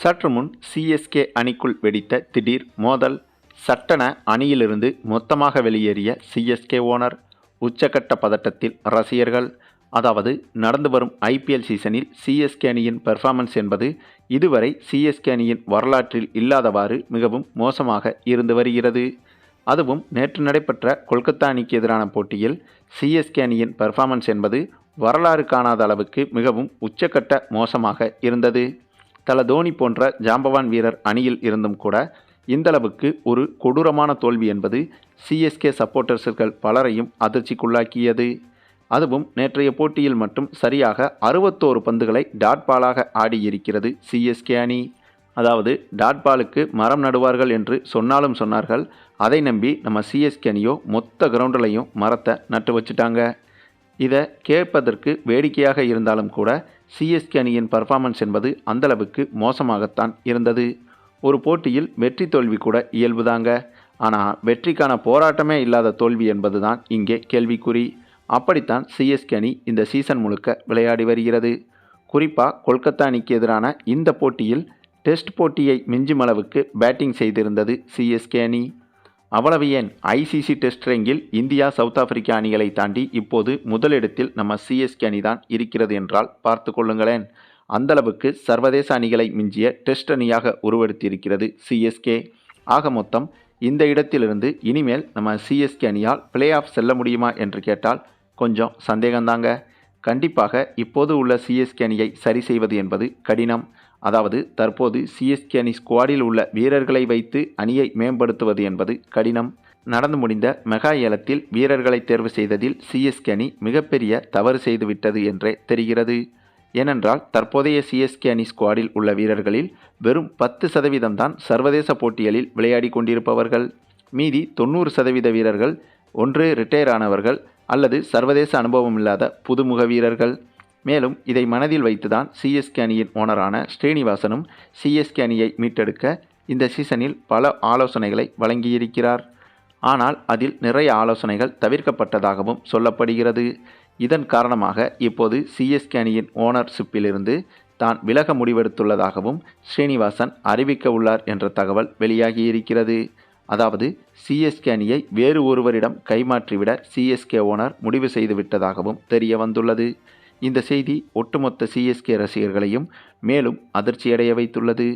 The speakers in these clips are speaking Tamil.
சற்று முன் சிஎஸ்கே அணிக்குள் வெடித்த திடீர் மோதல். சட்டன அணியிலிருந்து மொத்தமாக வெளியேறிய சிஎஸ்கே ஓனர் உச்சகட்ட பதட்டத்தில் ரசிகர்கள். அதாவது நடந்து வரும் ஐபிஎல் சீசனில் சிஎஸ்கே அணியின் பெர்ஃபார்மன்ஸ் என்பது இதுவரை சிஎஸ்கே அணியின் வரலாற்றில் இல்லாதவாறு மிகவும் மோசமாக இருந்து வருகிறது. அதுவும் நேற்று நடைபெற்ற கொல்கத்தா அணிக்கு எதிரான போட்டியில் சிஎஸ்கே அணியின் பெர்ஃபார்மன்ஸ் என்பது வரலாறு காணாத அளவுக்கு மிகவும் உச்சக்கட்ட மோசமாக இருந்தது. தல தோனி போன்ற ஜாம்பவான் வீரர் அணியில் இருந்தும் கூட இந்தளவுக்கு ஒரு கொடூரமான தோல்வி என்பது சிஎஸ்கே சப்போர்ட்டர்ஸ்கள் பலரையும் அதிர்ச்சிக்குள்ளாக்கியது. அதுவும் நேற்றைய போட்டியில் மட்டும் சரியாக அறுபத்தோரு பந்துகளை டாட் பாலாக ஆடியிருக்கிறது சிஎஸ்கே அணி. அதாவது டாட் பாலுக்கு மரம் நடுவார்கள் என்று சொன்னாலும் சொன்னார்கள். அதை நம்பி நம்ம சிஎஸ்கே அணியோ மொத்த கிரவுண்டிலையும் மரத்தை நட்டு வச்சுட்டாங்க. இதை கேட்பதற்கு வேடிக்கையாக இருந்தாலும் கூட சிஎஸ்கே அணியின் பர்ஃபார்மன்ஸ் என்பது அந்தளவுக்கு மோசமாகத்தான் இருந்தது. ஒரு போட்டியில் வெற்றி தோல்வி கூட இயல்புதாங்க. ஆனால் வெற்றிக்கான போராட்டமே இல்லாத தோல்வி என்பதுதான் இங்கே கேள்விக்குறி. அப்படித்தான் சிஎஸ்கே அணி இந்த சீசன் முழுக்க விளையாடி வருகிறது. குறிப்பாக கொல்கத்தா அணிக்கு எதிரான இந்த போட்டியில் டெஸ்ட் போட்டியை மிஞ்சும் அளவுக்கு பேட்டிங் செய்திருந்தது சிஎஸ்கே அணி. அவ்வளவு ஏன்? ஐசிசி டெஸ்ட் ரேங்கில் இந்தியா சவுத் ஆப்பிரிக்கா அணிகளை தாண்டி இப்போது முதலிடத்தில் நம்ம சிஎஸ்கே அணி தான் இருக்கிறது என்றால் பார்த்து கொள்ளுங்களேன். அந்தளவுக்கு சர்வதேச அணிகளை மிஞ்சிய டெஸ்ட் அணியாக உருவெடுத்திருக்கிறது சிஎஸ்கே ஆக மொத்தம் இந்த இடத்திலிருந்து இனிமேல் நம்ம சிஎஸ்கே அணியால் பிளே ஆஃப் செல்ல முடியுமா என்று கேட்டால் கொஞ்சம் சந்தேகம்தாங்க. கண்டிப்பாக இப்போது உள்ள சிஎஸ்கே அணியை சரி செய்வது என்பது கடினம். அதாவது தற்போது சிஎஸ்கே அணி ஸ்குவாடில் உள்ள வீரர்களை வைத்து அணியை மேம்படுத்துவது என்பது கடினம். நடந்து முடிந்த மெகா ஏலத்தில் வீரர்களை தேர்வு செய்ததில் சிஎஸ்கே அணி மிகப்பெரிய தவறு செய்துவிட்டது என்றே தெரிகிறது. ஏனென்றால் தற்போதைய சிஎஸ்கே அணி ஸ்குவாடில் உள்ள வீரர்களில் வெறும் பத்து சதவீதம் தான் சர்வதேச போட்டிகளில் விளையாடி கொண்டிருப்பவர்கள். மீதி தொண்ணூறு சதவீத வீரர்கள் ஒன்று ரிட்டையர் ஆனவர்கள் அல்லது சர்வதேச அனுபவம் இல்லாத புதுமுக வீரர்கள். மேலும் இதை மனதில் வைத்துதான் சிஎஸ்கே அணியின் ஓனரான ஸ்ரீனிவாசனும் சிஎஸ்கே அணியை மீட்டெடுக்க இந்த சீசனில் பல ஆலோசனைகளை வழங்கியிருக்கிறார். ஆனால் அதில் நிறைய ஆலோசனைகள் தவிர்க்கப்பட்டதாகவும் சொல்லப்படுகிறது. இதன் காரணமாக இப்போது சிஎஸ்கே அணியின் ஓனர்ஷிப்பிலிருந்து தான் விலக முடிவெடுத்துள்ளதாகவும் ஸ்ரீனிவாசன் அறிவிக்க உள்ளார் என்ற தகவல் வெளியாகியிருக்கிறது. அதாவது சிஎஸ்கே அணியை வேறு ஒருவரிடம் கைமாற்றிவிட சிஎஸ்கே ஓனர் முடிவு செய்துவிட்டதாகவும் தெரிய வந்துள்ளது. இந்த செய்தி ஒட்டுமொத்த சிஎஸ்கே ரசிகர்களையும் மேலும் அதிர்ச்சியடைய வைத்துள்ளது.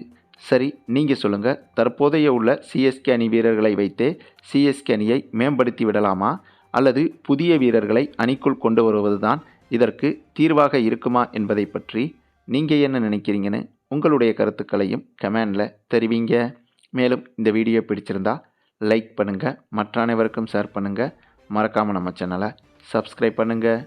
சரி நீங்கள் சொல்லுங்கள் தற்போதைய உள்ள சிஎஸ்கே அணி வீரர்களை வைத்தே சிஎஸ்கே அணியை மேம்படுத்தி விடலாமா? அல்லது புதிய வீரர்களை அணிக்குள் கொண்டு வருவதுதான் இதற்கு தீர்வாக இருக்குமா என்பதை பற்றி நீங்கள் என்ன நினைக்கிறீங்கன்னு உங்களுடைய கருத்துக்களையும் கமெண்டில் தெரிவிங்க. மேலும் இந்த வீடியோ பிடிச்சிருந்தா லைக் பண்ணுங்கள் மற்ற அனைவருக்கும் ஷேர் பண்ணுங்கள் மறக்காமல் நம்ம சேனலை சப்ஸ்கிரைப் பண்ணுங்கள்